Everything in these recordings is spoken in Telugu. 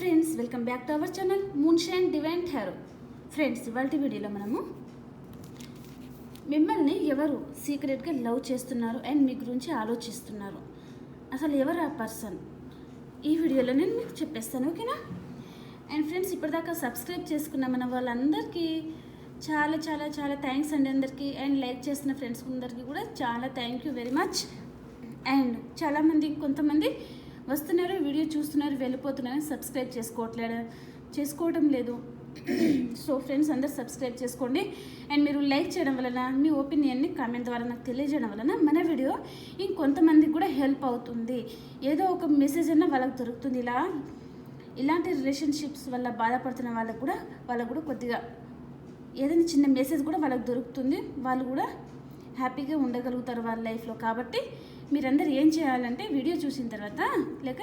Friends welcome back to our channel moonshine divine hero friends ఇవాళ వీడియోలో మనము మిమ్మల్ని ఎవరు సీక్రెట్గా లవ్ చేస్తున్నారు అండ్ మీ గురించి ఆలోచిస్తున్నారు? అసలు ఎవరు ఆ పర్సన్? ఈ వీడియోలో నేను మీకు చెప్పేస్తాను ఓకేనా? అండ్ ఫ్రెండ్స్ ఇప్పటిదాకా సబ్స్క్రైబ్ చేసుకున్న మన వాళ్ళందరికీ చాలా చాలా చాలా థ్యాంక్స్ అండి అందరికీ. అండ్ లైక్ చేసిన ఫ్రెండ్స్ అందరికీ కూడా చాలా thank you very much. And చాలామంది కొంతమంది వస్తున్నారు వీడియో చూస్తున్నారు వెళ్ళిపోతున్నారు సబ్స్క్రైబ్ చేసుకోవట్లేదు. చేసుకోవటం లేదు. సో ఫ్రెండ్స్ అందరు సబ్స్క్రైబ్ చేసుకోండి. అండ్ మీరు లైక్ చేయడం వలన మీ ఒపీనియన్ని కామెంట్ ద్వారా నాకు తెలియజేయడం వలన మన వీడియో ఇంకొంతమందికి కూడా హెల్ప్ అవుతుంది. ఏదో ఒక మెసేజ్ అన్న వాళ్ళకి దొరుకుతుంది. ఇలా ఇలాంటి రిలేషన్షిప్స్ వల్ల బాధపడుతున్న వాళ్ళకు కూడా వాళ్ళకు కూడా కొద్దిగా ఏదైనా చిన్న మెసేజ్ కూడా వాళ్ళకి దొరుకుతుంది. వాళ్ళు కూడా హ్యాపీగా ఉండగలుగుతారు వాళ్ళ లైఫ్లో కాబట్టి మీరందరూ ఏం చేయాలంటే వీడియో చూసిన తర్వాత లేక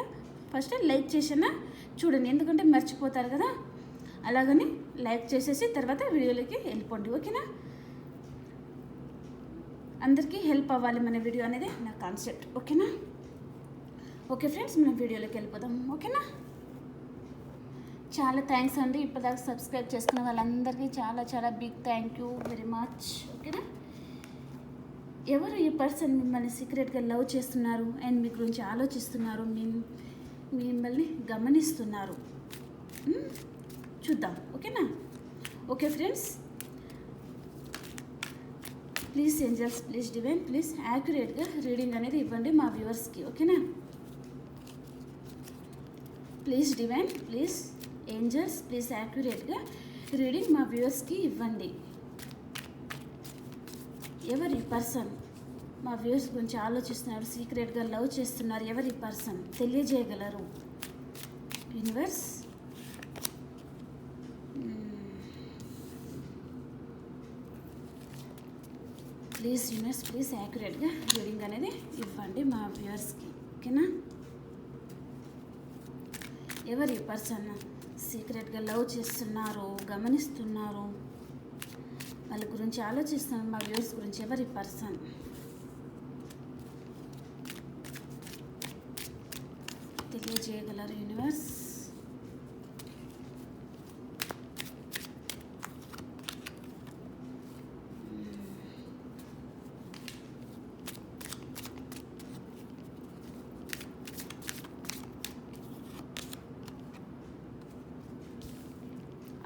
ఫస్ట్ లైక్ చేసినా? చూడండి ఎందుకంటే మర్చిపోతారు కదా. అలాగని లైక్ చేసేసి తర్వాత వీడియోలోకి వెళ్ళిపోండి ఓకేనా? అందరికీ హెల్ప్ అవ్వాలి మన వీడియో అనేది నా కాన్సెప్ట్ ఓకేనా? ఓకే ఫ్రెండ్స్ మనం వీడియోలోకి వెళ్ళిపోదాం ఓకేనా? చాలా థ్యాంక్స్ అండి ఇప్పటిదాకా సబ్స్క్రైబ్ చేసుకున్న వాళ్ళందరికీ చాలా చాలా big thank you very much ఓకేనా? ఎవరు ఈ పర్సన్ మిమ్మల్ని సీక్రెట్గా లవ్ చేస్తున్నారు? అండ్ మీ గురించి ఆలోచిస్తున్నారు? మీ మిమ్మల్ని గమనిస్తున్నారు? చూద్దాం. ఓకేనా? Okay friends? Please angels please divine please యాక్యురేట్గా reading అనేది ఇవ్వండి మా వ్యూవర్స్కి. ఓకేనా? Please divine please angels please యాక్యురేట్గా reading మా వ్యూవర్స్కి ఇవ్వండి. ఎవరి పర్సన్? మా వ్యూస్ గురించి ఆలోచిస్తున్నారు సీక్రెట్గా లవ్ చేస్తున్నారు ఎవరి పర్సన్? తెలియజేయగలరు. యూనివర్స్? ప్లీజ్ యూనివర్స్ ప్లీజ్ యాక్యురేట్గా రీడింగ్ అనేది ఇవ్వండి మా వ్యూవర్స్కి. ఓకేనా? ఎవరి పర్సన్? సీక్రెట్గా లవ్ చేస్తున్నారు గమనిస్తున్నారు? వాళ్ళ గురించి ఆలోచిస్తాను. మా వ్యూస్ గురించి ఎవరి పర్సన్? తెలియజేయగలరు యూనివర్స్.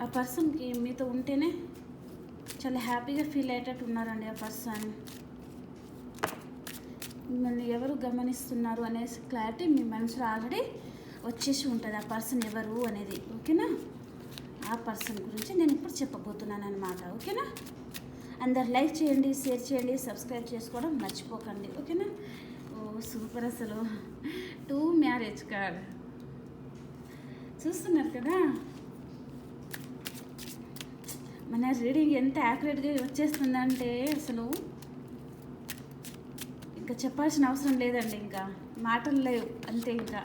ఆ పర్సన్కి మీతో ఉంటేనే చాలా హ్యాపీగా ఫీల్ అయ్యేటట్టు ఉన్నారండి ఆ పర్సన్. మిమ్మల్ని ఎవరు గమనిస్తున్నారు అనే క్లారిటీ మీ మనసులో ఆల్రెడీ వచ్చేసి ఉంటుంది. ఆ పర్సన్ ఎవరు అనేది. ఓకేనా? ఆ పర్సన్ గురించి నేను ఇప్పుడు చెప్పబోతున్నాను అనమాట ఓకేనా? అందరు లైక్ చేయండి షేర్ చేయండి సబ్స్క్రైబ్ చేసుకోవడం మర్చిపోకండి. ఓకేనా? ఓ సూపర్ అసలు. Two marriage card. చూస్తున్నారు కదా? మన రీడింగ్ ఎంత యాక్యురేట్గా వచ్చేస్తుందంటే అసలు ఇంకా చెప్పాల్సిన అవసరం లేదండి ఇంకా. మాటలు లేవు అంతే ఇంకా.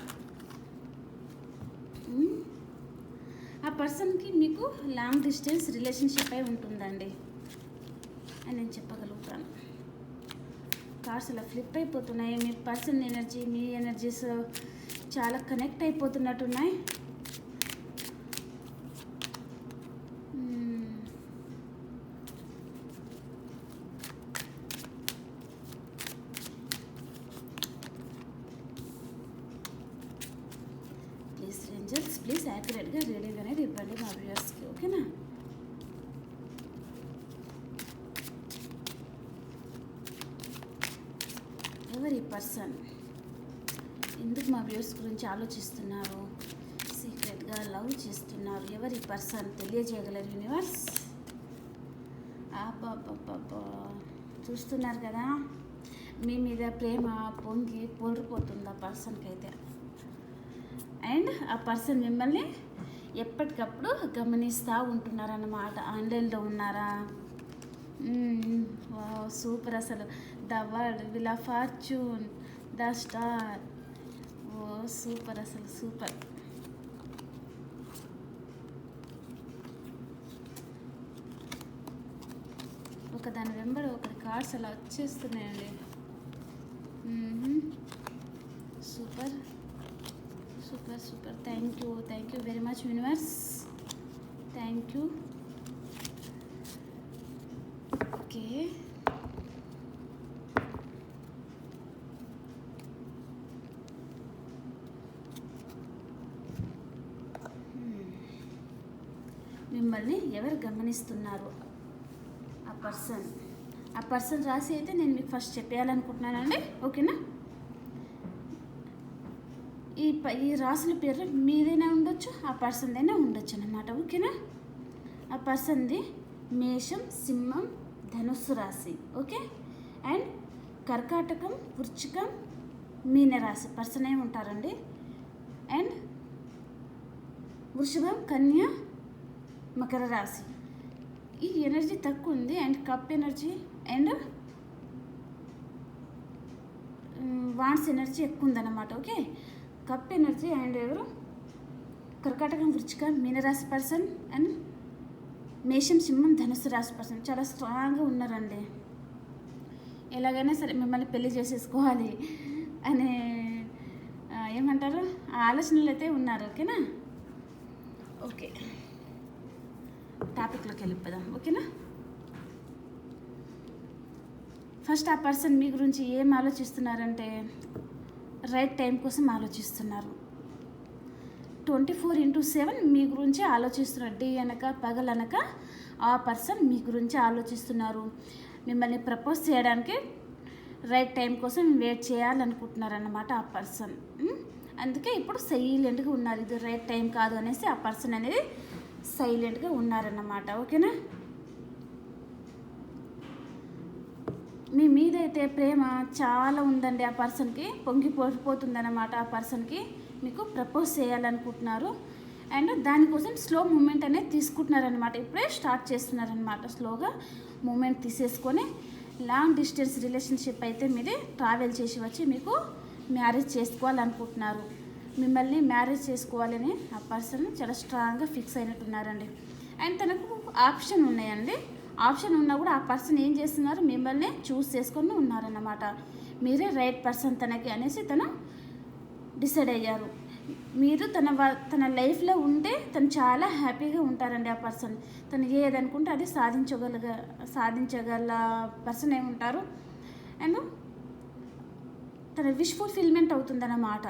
ఆ పర్సన్కి మీకు లాంగ్ డిస్టెన్స్ రిలేషన్షిప్ అయి ఉంటుందండి అని నేను చెప్పగలుగుతాను. కార్స్ అలా ఫ్లిప్ అయిపోతున్నాయి మీ పర్సన్ ఎనర్జీ మీ ఎనర్జీస్ చాలా కనెక్ట్ అయిపోతున్నట్టున్నాయి మ్మ్. ప్లీజ్ సీక్రెట్గా యాక్యురేట్గా రీడింగ్ అనేది ఇవ్వండి మా వ్యూయర్స్కి ఓకేనా? ఎవరి పర్సన్? ఎందుకు మా వ్యూవర్స్ గురించి ఆలోచిస్తున్నారు? సీక్రెట్గా లవ్ చేస్తున్నారు. ఎవరి పర్సన్? తెలియజేయగలరు యూనివర్స్? ఆపాపాపాపా చూస్తున్నారు కదా? మీ మీద ప్రేమ పొంగి పొంగిపోతుంది ఆ పర్సన్కి అయితే అండ్ ఆ పర్సన్ మిమ్మల్ని ఎప్పటికప్పుడు గమనిస్తూ ఉంటున్నారన్నమాట. ఆన్లైన్లో ఉన్నారా? సూపర్ అసలు. The world wheel fortune the star. Oh super అసలు సూపర్. ఒక దాని వెంబడి ఒకటి కార్డ్స్ అలా వచ్చేస్తున్నాయండి. Super. Super super thank you thank you very much universe thank you okay మిమ్మల్ని ఎవరు గమనిస్తున్నారు? ఆ పర్సన్ ఆ పర్సన్ రాసి అయితే నేను మీకు ఫస్ట్ చెప్పేయాలనుకుంటున్నానండి. ఓకేనా ఈ ప ఈ రాసుల పేర్లు మీదైనా ఉండొచ్చు ఆ పర్సన్దైనా ఉండొచ్చు అన్నమాట ఓకేనా? ఆ పర్సన్ది మేషం సింహం ధనుస్సు రాశి ఓకే? అండ్ కర్కాటకం వృచ్చికం మీనరాశి పర్సన్ ఏమి ఉంటారండి. అండ్ వృషభం కన్య మకర రాశి. ఈ ఎనర్జీ తక్కువ ఉంది and cup energy and wands energy ఎక్కువ ఉందన్నమాట ఓకే? కప్ ఎనర్జీ అండ్ ఎవరు? కర్కాటకం వృచ్చిక మీనరాశి పర్సన్ అండ్ మేషం సింహం ధనుసు రాశి పర్సన్. చాలా స్ట్రాంగ్గా ఉన్నారండి. ఎలాగైనా సరే మిమ్మల్ని పెళ్ళి చేసేసుకోవాలి అనే ఏమంటారు? ఆ ఆలోచనలు అయితే ఉన్నారు ఓకేనా? ఓకే. టాపిక్లోకి వెళ్ళిపోదాం ఓకేనా? ఫస్ట్ ఆ పర్సన్ మీ గురించి ఏం ఆలోచిస్తున్నారంటే రైట్ టైం కోసం ఆలోచిస్తున్నారు. ట్వంటీ ఫోర్ ఇంటూ సెవెన్ మీ గురించి ఆలోచిస్తున్నారు. డే అనక పగలనక ఆ పర్సన్ మీ గురించి ఆలోచిస్తున్నారు. మిమ్మల్ని ప్రపోజ్ చేయడానికి రైట్ టైం కోసం వెయిట్ చేయాలనుకుంటున్నారన్నమాట ఆ పర్సన్ అందుకే ఇప్పుడు సైలెంట్గా ఉన్నారు. ఇది రైట్ టైం కాదు అనేసి ఆ పర్సన్ అనేది సైలెంట్గా ఉన్నారన్నమాట. ఓకేనా? మీ మీద అయితే ప్రేమ చాలా ఉందండి ఆ పర్సన్కి పొంగిపోతుందన్నమాట ఆ పర్సన్కి. మీకు ప్రపోజ్ చేయాలనుకుంటున్నారు. అండ్ దానికోసం స్లో మూమెంట్ అనేది తీసుకుంటున్నారనమాట ఇప్పుడే స్టార్ట్ చేస్తున్నారనమాట స్లోగా మూమెంట్ తీసేసుకొని. లాంగ్ డిస్టెన్స్ రిలేషన్షిప్ అయితే మీది ట్రావెల్ చేసి వచ్చి మీకు మ్యారేజ్ చేసుకోవాలనుకుంటున్నారు. మిమ్మల్ని మ్యారేజ్ చేసుకోవాలని ఆ పర్సన్ చాలా స్ట్రాంగ్గా ఫిక్స్ అయినట్టున్నారండి. అండ్ తనకు ఆప్షన్ ఉన్నాయండి. ఆప్షన్ ఉన్నా కూడా ఆ పర్సన్ ఏం చేస్తున్నారు? మిమ్మల్ని చూస్ చేసుకొని ఉన్నారన్నమాట. మీరే రైట్ పర్సన్ తనకి అనేసి తను డిసైడ్ అయ్యారు. మీరు తన వ- తన లైఫ్లో ఉంటే తను చాలా హ్యాపీగా ఉంటారండి ఆ పర్సన్. తను ఏదనుకుంటే అది సాధించగలగ సాధించగల పర్సన్ ఏమి ఉంటారు. అండ్ తన విష్ ఫుల్ఫిల్మెంట్ అవుతుందన్నమాట.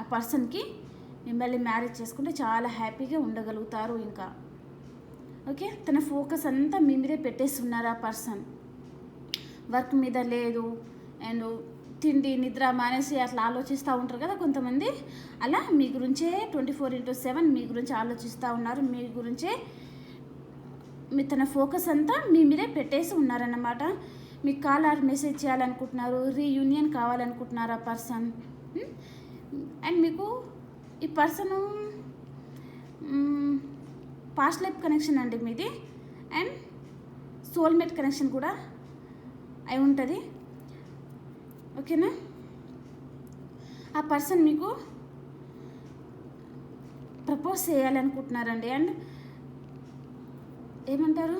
ఆ పర్సన్కి మిమ్మల్ని మ్యారేజ్ చేసుకుంటే చాలా హ్యాపీగా ఉండగలుగుతారు ఇంకా. ఓకే? తన ఫోకస్ అంతా మీ మీదే పెట్టేస్తున్నారు ఆ పర్సన్? వర్క్ మీద లేదు అండ్ తిండి నిద్ర మానేసి అట్లా ఆలోచిస్తూ ఉంటారు కదా కొంతమంది. అలా మీ గురించే ట్వంటీ ఫోర్ ఇంటూ సెవెన్ మీ గురించి ఆలోచిస్తూ ఉన్నారు. మీ గురించే మీ తన ఫోకస్ అంతా మీ మీదే పెట్టేసి ఉన్నారన్నమాట. మీకు కాల్ ఆర్ మెసేజ్ చేయాలనుకుంటున్నారు రీయూనియన్ కావాలనుకుంటున్నారు ఆ పర్సన్. అండ్ మీకు ఈ పర్సన్ పాస్ట్ లైఫ్ కనెక్షన్ అండి మీది. అండ్ సోల్మేట్ కనెక్షన్ కూడా అయి ఉంటుంది. ఓకేనా? ఆ పర్సన్ మీకు ప్రపోజ్ చేయాలనుకుంటున్నారండి. అండ్ ఏమంటారు?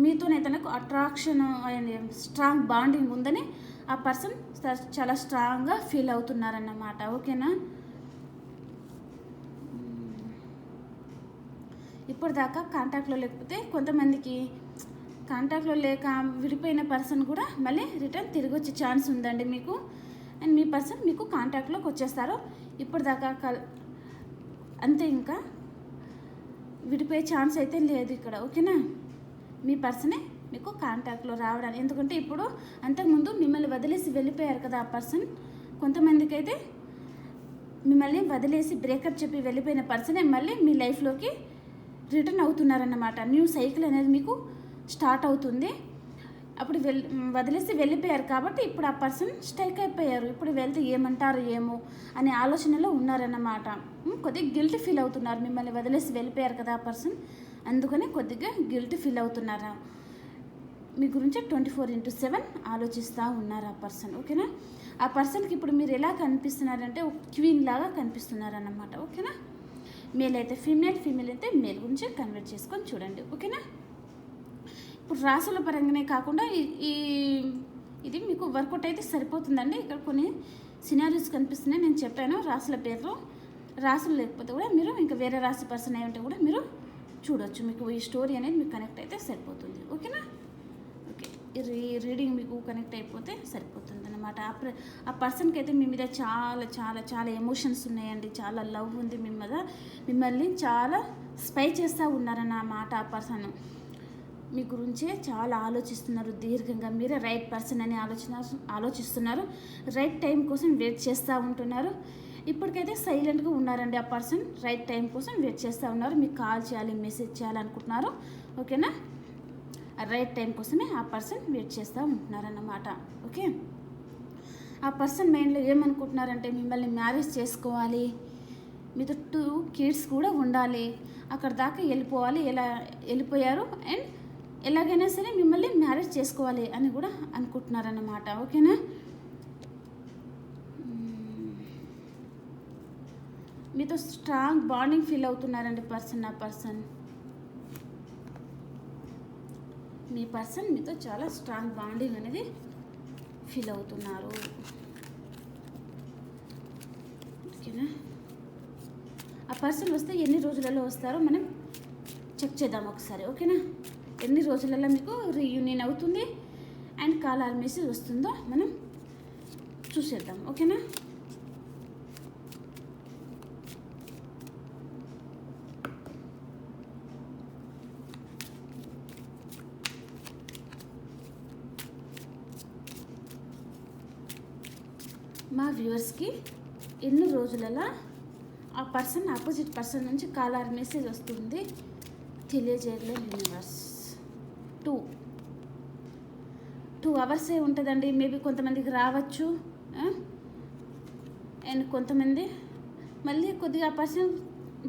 మీతోనే తనకు అట్రాక్షన్ అయింది. స్ట్రాంగ్ బాండింగ్ ఉందని ఆ పర్సన్ చాలా స్ట్రాంగ్గా ఫీల్ అవుతున్నారన్నమాట. ఓకేనా? ఇప్పుడు దాకా కాంటాక్ట్లో లేకపోతే కొంతమందికి కాంటాక్ట్లో లేక విడిపోయిన పర్సన్ కూడా మళ్ళీ రిటర్న్ తిరిగి వచ్చే ఛాన్స్ ఉందండి మీకు. అండ్ మీ పర్సన్ మీకు కాంటాక్ట్లోకి వచ్చేస్తారు. ఇప్పుడు దాకా కల్ అంతే ఇంకా. విడిపోయే ఛాన్స్ అయితే లేదు ఇక్కడ ఓకేనా? మీ పర్సనే మీకు కాంటాక్ట్లో రావడానికి ఎందుకంటే ఇప్పుడు అంతకుముందు మిమ్మల్ని వదిలేసి వెళ్ళిపోయారు కదా ఆ పర్సన్. కొంతమందికి అయితే మిమ్మల్ని వదిలేసి బ్రేకప్ చెప్పి వెళ్ళిపోయిన పర్సనే మళ్ళీ మీ లైఫ్లోకి రిటర్న్ అవుతున్నారన్నమాట. న్యూ సైకిల్ అనేది మీకు స్టార్ట్ అవుతుంది. అప్పుడు వెల్ వదిలేసి వెళ్ళిపోయారు కాబట్టి ఇప్పుడు ఆ పర్సన్ స్ట్రైక్ అయిపోయారు. ఇప్పుడు వెళ్తే ఏమంటారు ఏమో అనే ఆలోచనలో ఉన్నారన్నమాట. కొద్దిగా గిల్ట్ ఫీల్ అవుతున్నారు. మిమ్మల్ని వదిలేసి వెళ్ళిపోయారు కదా ఆ పర్సన్. అందుకని కొద్దిగా గిల్ట్ ఫీల్ అవుతున్నారు. మీ గురించి ట్వంటీ ఫోర్ ఇంటూ సెవెన్ ఆలోచిస్తూ ఉన్నారు ఆ పర్సన్. ఓకేనా? ఆ పర్సన్కి ఇప్పుడు మీరు ఎలా కనిపిస్తున్నారంటే క్వీన్ లాగా కనిపిస్తున్నారన్నమాట. ఓకేనా? మేల్ అయితే ఫీమేల్ ఫీమేల్ అయితే మేల్ గురించి కన్వర్ట్ చేసుకొని చూడండి ఓకేనా? ఇప్పుడు రాసుల పరంగానే కాకుండా ఈ- ఇది మీకు వర్కౌట్ అయితే సరిపోతుందండి. ఇక్కడ కొన్ని సినారీస్ కనిపిస్తున్నాయి నేను చెప్పాను రాసుల పేర్లు. రాసులు లేకపోతే కూడా మీరు ఇంకా వేరే రాసి పర్సన్ అయి ఉంటే కూడా మీరు చూడొచ్చు. మీకు ఈ స్టోరీ అనేది మీకు కనెక్ట్ అయితే సరిపోతుంది ఓకేనా? రీడింగ్ మీకు కనెక్ట్ అయిపోతే సరిపోతుంది అనమాట ఆ ఆ పర్సన్కి అయితే మీ మీద చాలా చాలా చాలా ఎమోషన్స్ ఉన్నాయండి. చాలా లవ్ ఉంది మీ మీద. మిమ్మల్ని చాలా స్పై చేస్తూ ఉన్నారన్న మాట ఆ పర్సన్. మీ గురించే చాలా ఆలోచిస్తున్నారు దీర్ఘంగా. మీరే రైట్ పర్సన్ అని ఆలోచన ఆలోచిస్తున్నారు. రైట్ టైం కోసం వెయిట్ చేస్తూ ఉంటున్నారు. ఇప్పటికైతే సైలెంట్గా ఉన్నారండి ఆ పర్సన్. రైట్ టైం కోసం వెయిట్ చేస్తూ ఉన్నారు. మీకు కాల్ చేయాలి మెసేజ్ చేయాలనుకుంటున్నారు. ఓకేనా? రైట్ టైం కోసమే ఆ పర్సన్ వెయిట్ చేస్తూ ఉంటున్నారన్నమాట. ఓకే? ఆ పర్సన్ మైండ్లో ఏమనుకుంటున్నారంటే మిమ్మల్ని మ్యారేజ్ చేసుకోవాలి. మీతో టూ కిడ్స్ కూడా ఉండాలి. అక్కడ దాకా వెళ్ళిపోవాలి. ఎలా వెళ్ళిపోయారు? అండ్ ఎలాగైనా సరే మిమ్మల్ని మ్యారేజ్ చేసుకోవాలి అని కూడా అనుకుంటున్నారన్నమాట. ఓకేనా? మీతో స్ట్రాంగ్ బాండింగ్ ఫీల్ అవుతున్నారండి పర్సన్ ఆ పర్సన్. మీ పర్సన్ మీతో చాలా స్ట్రాంగ్ బాండింగ్ అనేది ఫీల్ అవుతున్నారు. ఓకేనా? ఆ పర్సన్ వస్తే ఎన్ని రోజులలో వస్తారో మనం చెక్ చేద్దాం ఒకసారి ఓకేనా? ఎన్ని రోజులలో మీకు రీయూనియన్ అవుతుంది? అండ్ కాల్ ఆర్ మెసేజ్ వస్తుందో మనం చూసేద్దాం ఓకేనా? మా వ్యూవర్స్కి ఎన్ని రోజులలో ఆ పర్సన్ ఆపోజిట్ పర్సన్ నుంచి కాల్ ఆర్ మెసేజ్ వస్తుంది తెలియజేయలేదు యూనివర్స్. టూ. టూ అవర్సే ఉంటుందండి. మేబీ కొంతమందికి రావచ్చు. అండ్ కొంతమంది మళ్ళీ కొద్దిగా ఆ పర్సన్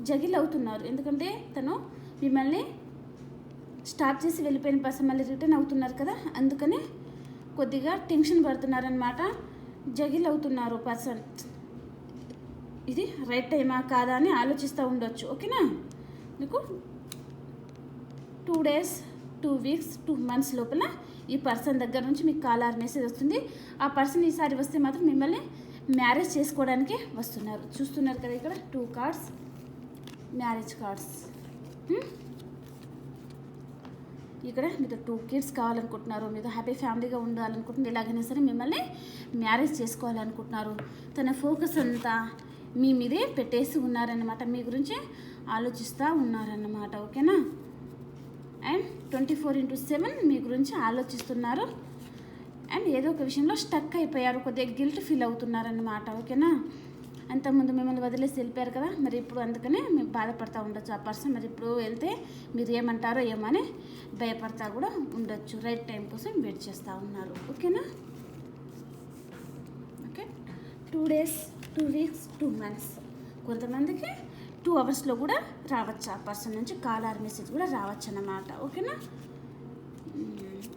జగిల్ అవుతున్నారు. ఎందుకంటే తను మిమ్మల్ని స్టాప్ చేసి వెళ్ళిపోయిన పర్సన్ మళ్ళీ రిటర్న్ అవుతున్నారు కదా. అందుకని కొద్దిగా టెన్షన్ పడుతున్నారనమాట జగిల్ అవుతున్నారు పర్సన్ ఇది రైట్ టైమా కాదా అని ఆలోచిస్తూ ఉండొచ్చు ఓకేనా? మీకు two days two weeks two months లోపల ఈ పర్సన్ దగ్గర నుంచి మీకు కాల్ ఆర్ మెసేజ్ వస్తుంది. ఆ పర్సన్ ఈసారి వస్తే మాత్రం మిమ్మల్ని మ్యారేజ్ చేసుకోవడానికి వస్తున్నారు. చూస్తున్నారు కదా ఇక్కడ టూ కార్డ్స్ మ్యారేజ్ కార్డ్స్ ఇక్కడ మీతో టూ కిడ్స్ కావాలనుకుంటున్నారు మీతో హ్యాపీ ఫ్యామిలీగా ఉండాలనుకుంటున్నారు ఎలాగైనా సరే మిమ్మల్ని మ్యారేజ్ చేసుకోవాలనుకుంటున్నారు. తన ఫోకస్ అంతా మీ మీదే పెట్టేసి ఉన్నారన్నమాట. మీ గురించి ఆలోచిస్తూ ఉన్నారన్నమాట ఓకేనా? And twenty four into seven మీ గురించి ఆలోచిస్తున్నారు. అండ్ ఏదో ఒక విషయంలో స్టక్ అయిపోయారు కొద్దిగా గిల్ట్ ఫీల్ అవుతున్నారన్నమాట ఓకేనా? అంతకుముందు మిమ్మల్ని వదిలేసి వెళ్ళిపోయారు కదా మరి ఇప్పుడు అందుకనే మేము బాధపడతా ఉండొచ్చు ఆ పర్సన్. మరి ఇప్పుడు వెళ్తే మీరు ఏమంటారో ఏమో అని భయపడతా కూడా ఉండొచ్చు. రైట్ టైం కోసం వెయిట్ చేస్తూ ఉన్నారు. ఓకేనా? Okay. Two days two weeks two months కొంతమందికి టూ అవర్స్లో కూడా రావచ్చు ఆ పర్సన్ నుంచి. కాల్ ఆర్ మెసేజ్ కూడా రావచ్చు అన్నమాట. ఓకేనా?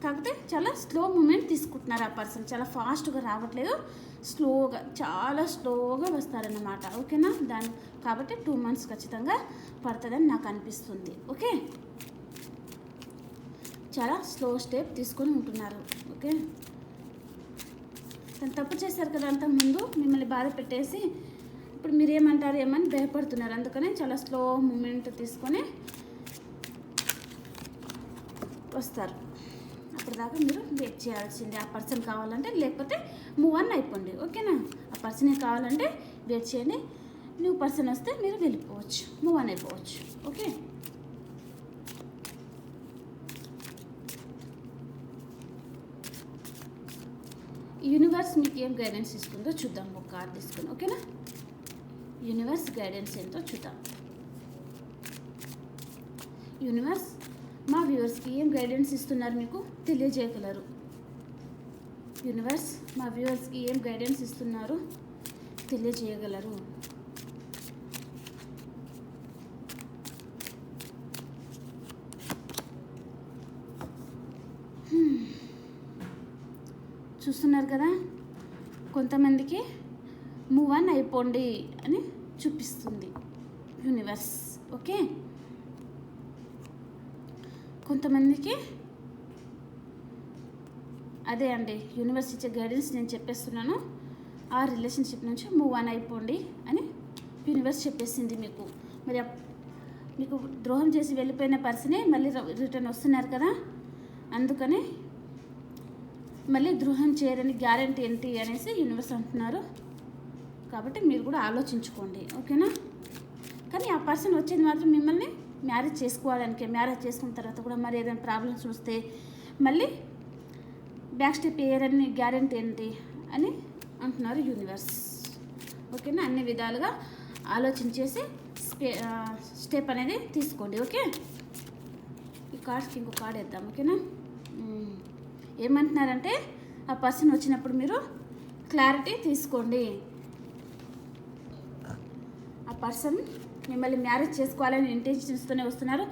కాకపోతే చాలా స్లో మూమెంట్ తీసుకుంటున్నారు ఆ పర్సన్ చాలా ఫాస్ట్గా రావట్లేదు. స్లోగా చాలా స్లోగా వస్తారన్నమాట. ఓకేనా? దాని కాబట్టి టూ మంత్స్ ఖచ్చితంగా పడుతుందని నాకు అనిపిస్తుంది. ఓకే? చాలా స్లో స్టెప్ తీసుకొని ఉంటున్నారు. ఓకే? తను తప్పు చేశారు కదా అంత ముందు మిమ్మల్ని బాధ పెట్టేసి ఇప్పుడు మీరు ఏమంటారు ఏమని భయపడుతున్నారు. అందుకనే చాలా స్లో మూమెంట్ తీసుకొని వస్తారు. అప్పటిదాకా మీరు వెయిట్ చేయాల్సిందే. ఆ పర్సన్ కావాలంటే లేకపోతే మూవ్ అన్ అయిపోండి. ఓకేనా? ఆ పర్సనే కావాలంటే వెయిట్ చేయండి. న్యూ పర్సన్ వస్తే మీరు వెళ్ళిపోవచ్చు. మూవ్ అన్ అయిపోవచ్చు. ఓకే? యూనివర్స్ మీకు ఏం గైడెన్స్ ఇస్తుందో చూద్దాం. ఒక కార్ తీసుకుని. ఓకేనా? యూనివర్స్ గైడెన్స్ ఏంటో చూద్దాం. యూనివర్స్ మా వ్యూవర్స్కి ఏం గైడెన్స్ ఇస్తున్నారు మీకు? తెలియజేయగలరు. యూనివర్స్ మా వ్యూవర్స్కి ఏం గైడెన్స్ ఇస్తున్నారు? తెలియజేయగలరు. Hmm. చూస్తున్నారు కదా? కొంతమందికి మూవ్ ఆన్ అయిపోండి అని చూపిస్తుంది. యూనివర్స్ ఓకే కొంతమందికి అదే అండి యూనివర్స్ ఇచ్చే గైడెన్స్ నేను చెప్పేస్తున్నాను. ఆ రిలేషన్షిప్ నుంచి మూవ్ ఆన్ అయిపోండి అని యూనివర్స్ చెప్పేసింది మీకు. మరి అప్- మీకు ద్రోహం చేసి వెళ్ళిపోయిన పర్సనే మళ్ళీ రిటర్న్ వస్తున్నారు కదా? అందుకని మళ్ళీ ద్రోహం చేయరని గ్యారంటీ ఏంటి అనేసి యూనివర్స్ అంటున్నారు. కాబట్టి మీరు కూడా ఆలోచించుకోండి ఓకేనా? కానీ ఆ పర్సన్ వచ్చేది మాత్రం మిమ్మల్ని మ్యారేజ్ చేసుకోవడానికి మ్యారేజ్ చేసుకున్న తర్వాత కూడా మరి ఏదైనా ప్రాబ్లమ్స్ వస్తే మళ్ళీ బ్యాక్ స్టెప్ వేయరని గ్యారంటీ ఏంటి అని అంటున్నారు యూనివర్స్. ఓకేనా? అన్ని విధాలుగా ఆలోచించేసి స్టెప్ అనేది తీసుకోండి. ఓకే? ఈ కార్డ్స్కి ఇంకో కార్డ్ వేద్దాం. ఓకేనా? ఏమంటున్నారంటే ఆ పర్సన్ వచ్చినప్పుడు మీరు క్లారిటీ తీసుకోండి. ఆ పర్సన్ మిమ్మల్ని మ్యారేజ్ చేసుకోవాలని ఇంటెన్షన్స్తోనే వస్తున్నారు.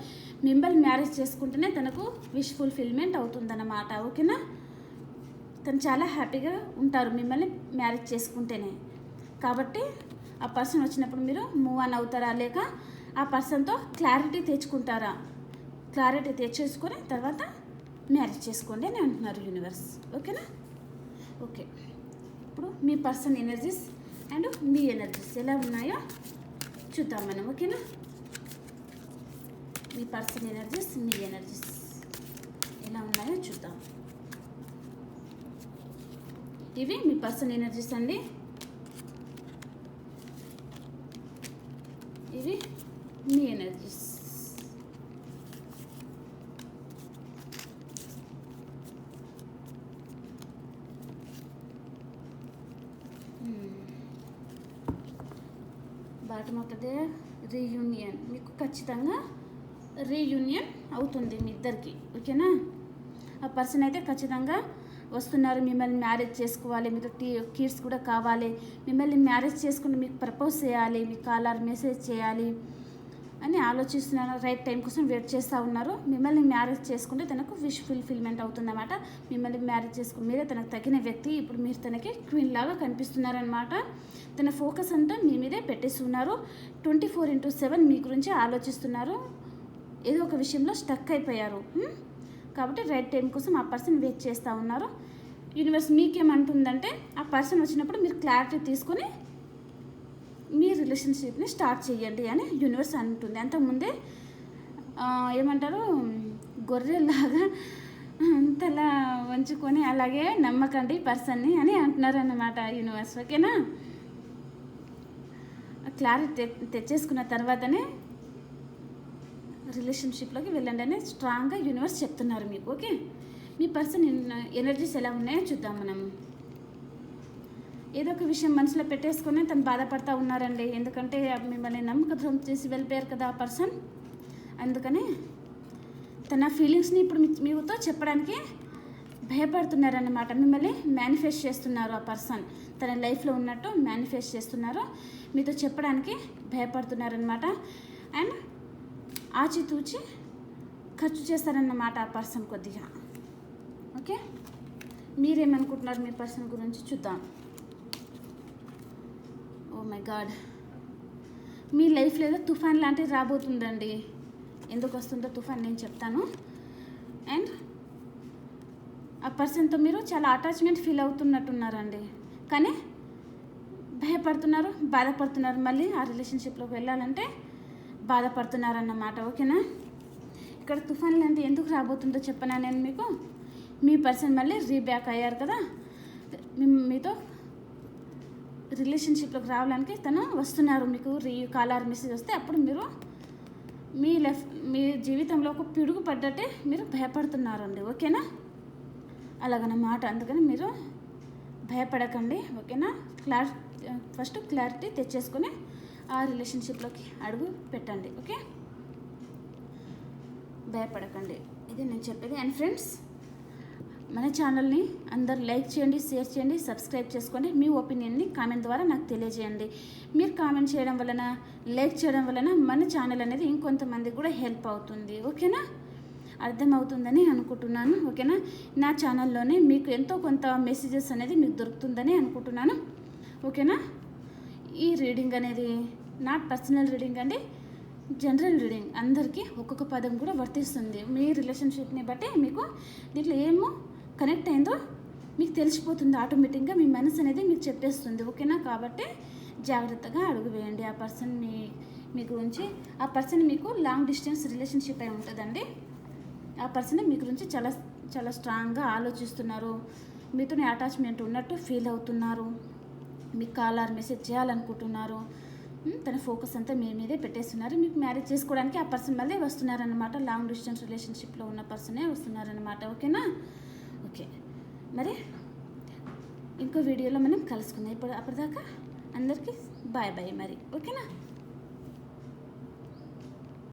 మిమ్మల్ని మ్యారేజ్ చేసుకుంటేనే తనకు విష్ ఫుల్ఫిల్మెంట్ అవుతుందన్నమాట. ఓకేనా? తను చాలా హ్యాపీగా ఉంటారు మిమ్మల్ని మ్యారేజ్ చేసుకుంటేనే. కాబట్టి ఆ పర్సన్ వచ్చినప్పుడు మీరు మూవ్ ఆన్ అవుతారా? లేక ఆ పర్సన్తో క్లారిటీ తెచ్చుకుంటారా? క్లారిటీ తెచ్చేసుకొని తర్వాత మ్యారేజ్ చేసుకోండి అని అంటున్నారు యూనివర్స్ ఓకేనా? ఓకే. ఇప్పుడు మీ పర్సన్ ఎనర్జీస్ అండ్ మీ ఎనర్జీస్ ఎలా ఉన్నాయో చూద్దాం మనం ఓకేనా? మీ పర్సన్ ఎనర్జీస్ మీ ఎనర్జీస్ ఎలా ఉన్నాయో చూద్దాం. ఇవి మీ పర్సన్ ఎనర్జీస్ అండి? ఇవి మీ energies. Bottom of the reunion మీకు ఖచ్చితంగా రీయూనియన్ అవుతుంది మీ ఇద్దరికి. ఓకేనా? ఆ పర్సన్ అయితే ఖచ్చితంగా వస్తున్నారు. మిమ్మల్ని మ్యారేజ్ చేసుకోవాలి. మీతో టీ కిడ్స్ కూడా కావాలి. మిమ్మల్ని మ్యారేజ్ చేసుకుని మీకు ప్రపోజ్ చేయాలి. మీకు కాలర్ మెసేజ్ చేయాలి. అని ఆలోచిస్తున్నారు. రైట్ టైం కోసం వెయిట్ చేస్తూ ఉన్నారు. మిమ్మల్ని మ్యారేజ్ చేసుకుంటే తనకు విష్ ఫుల్ఫిల్మెంట్ అవుతుందన్నమాట. మిమ్మల్ని మ్యారేజ్ చేసుకుని మీరే తనకు తగిన వ్యక్తి ఇప్పుడు మీరు తనకి క్వీన్ లాగా కనిపిస్తున్నారనమాట తన ఫోకస్ అంతా మీ మీదే పెట్టేస్తున్నారు. ట్వంటీ ఫోర్ ఇంటూ సెవెన్ మీ గురించి ఆలోచిస్తున్నారు. ఏదో ఒక విషయంలో స్టక్ అయిపోయారు. కాబట్టి రైట్ టైం కోసం ఆ పర్సన్ వెయిట్ చేస్తూ ఉన్నారు. యూనివర్స్ మీకేమంటుందంటే ఆ పర్సన్ వచ్చినప్పుడు మీరు క్లారిటీ తీసుకొని మీ రిలేషన్షిప్ని స్టార్ట్ చేయండి అని యూనివర్స్ అంటుంది. అంతకుముందే ఏమంటారు గొర్రెలాగా అంతలా వంచుకొని అలాగే నమ్మకండి పర్సన్ని అని అంటున్నారన్నమాట యూనివర్స్. ఓకేనా? క్లారిటీ తె- తెచ్చేసుకున్న తర్వాతనే రిలేషన్షిప్లోకి వెళ్ళండి అని స్ట్రాంగ్గా యూనివర్స్ చెప్తున్నారు మీకు. ఓకే? మీ పర్సన్ ఎనర్జీస్ ఎలా ఉన్నాయో చూద్దాం మనం. ఏదో ఒక విషయం మనసులో పెట్టేసుకొని తను బాధపడతా ఉన్నారండి. ఎందుకంటే మిమ్మల్ని నమ్మక ద్రోహం చేసి వెళ్ళిపోయారు కదా ఆ పర్సన్. అందుకని తన ఫీలింగ్స్ని ఇప్పుడు మీతో చెప్పడానికి భయపడుతున్నారన్నమాట. మిమ్మల్ని మేనిఫెస్ట్ చేస్తున్నారు ఆ పర్సన్. తన లైఫ్లో ఉన్నట్టు మేనిఫెస్ట్ చేస్తున్నారు. మీతో చెప్పడానికి భయపడుతున్నారనమాట అండ్ ఆచితూచి ఖర్చు చేస్తారన్నమాట ఆ పర్సన్ కొద్దిగా. ఓకే? మీరేమనుకుంటున్నారు మీ పర్సన్ గురించి చూద్దాం. Oh మై గాడ్ మీ లైఫ్లో ఏదో తుఫాన్ లాంటిది రాబోతుందండి. ఎందుకు వస్తుందో తుఫాన్ నేను చెప్తాను. అండ్ ఆ పర్సన్తో మీరు చాలా అటాచ్మెంట్ ఫీల్ అవుతున్నట్టున్నారండి. కానీ భయపడుతున్నారు బాధపడుతున్నారు. మళ్ళీ ఆ రిలేషన్షిప్లోకి వెళ్ళాలంటే బాధపడుతున్నారన్నమాట. ఓకేనా? ఇక్కడ తుఫాన్ లాంటి ఎందుకు రాబోతుందో చెప్పనా నేను మీకు? మీ పర్సన్ మళ్ళీ రీబ్యాక్ అయ్యారు కదా. మీతో రిలేషన్షిప్లోకి రావడానికి తను వస్తున్నారు. మీకు రీ కాలర్ మెసేజ్ వస్తే అప్పుడు మీరు మీ లైఫ్ మీ జీవితంలో ఒక పిడుగు పడ్డట్టే మీరు భయపడుతున్నారండి. ఓకేనా? అలాగనమాట. అందుకని మీరు భయపడకండి. ఓకేనా? క్లార్ ఫస్ట్ క్లారిటీ తెచ్చేసుకొని ఆ రిలేషన్షిప్లోకి అడుగు పెట్టండి. ఓకే? భయపడకండి. ఇది నేను చెప్పేది. అండ్ ఫ్రెండ్స్ మన ఛానల్ని అందరు లైక్ చేయండి షేర్ చేయండి సబ్స్క్రైబ్ చేసుకోండి. మీ ఒపీనియన్ని కామెంట్ ద్వారా నాకు తెలియజేయండి. మీరు కామెంట్ చేయడం వలన లైక్ చేయడం వలన మన ఛానల్ అనేది ఇంకొంతమందికి కూడా హెల్ప్ అవుతుంది. ఓకేనా? అర్థమవుతుందని అనుకుంటున్నాను. ఓకేనా? నా ఛానల్లోనే మీకు ఎంతో కొంత మెసేజెస్ అనేది మీకు దొరుకుతుందని అనుకుంటున్నాను. ఓకేనా? ఈ రీడింగ్ అనేది నాట్ పర్సనల్ రీడింగ్ అండి. General reading. అందరికీ ఒక్కొక్క పదం కూడా వర్తిస్తుంది. మీ రిలేషన్షిప్ని బట్టి మీకు దీంట్లో ఏమో కనెక్ట్ అయిందో మీకు తెలిసిపోతుంది ఆటోమేటిక్గా మీ మనసు అనేది మీకు చెప్పేస్తుంది ఓకేనా? కాబట్టి జాగ్రత్తగా అడుగు వేయండి. ఆ పర్సన్ మీ మీ గురించి ఆ పర్సన్ మీకు లాంగ్ డిస్టెన్స్ రిలేషన్షిప్ అయి ఉంటుందండి. ఆ పర్సన్ మీ గురించి చాలా చాలా స్ట్రాంగ్గా ఆలోచిస్తున్నారు. మీతోనే అటాచ్మెంట్ ఉన్నట్టు ఫీల్ అవుతున్నారు. మీకు కాల్ ఆర్ మెసేజ్ చేయాలనుకుంటున్నారు. తన ఫోకస్ అంతా మీ మీదే పెట్టేస్తున్నారు. మీకు మ్యారేజ్ చేసుకోవడానికి ఆ పర్సన్ మళ్ళీ వస్తున్నారనమాట లాంగ్ డిస్టెన్స్ రిలేషన్షిప్లో ఉన్న పర్సనే వస్తున్నారనమాట ఓకేనా? ఓకే. మరి ఇంకో వీడియోలో మనం కలుసుకుందాం. ఇప్పుడు అప్పటిదాకా అందరికీ బాయ్ బాయ్ మరి. ఓకేనా?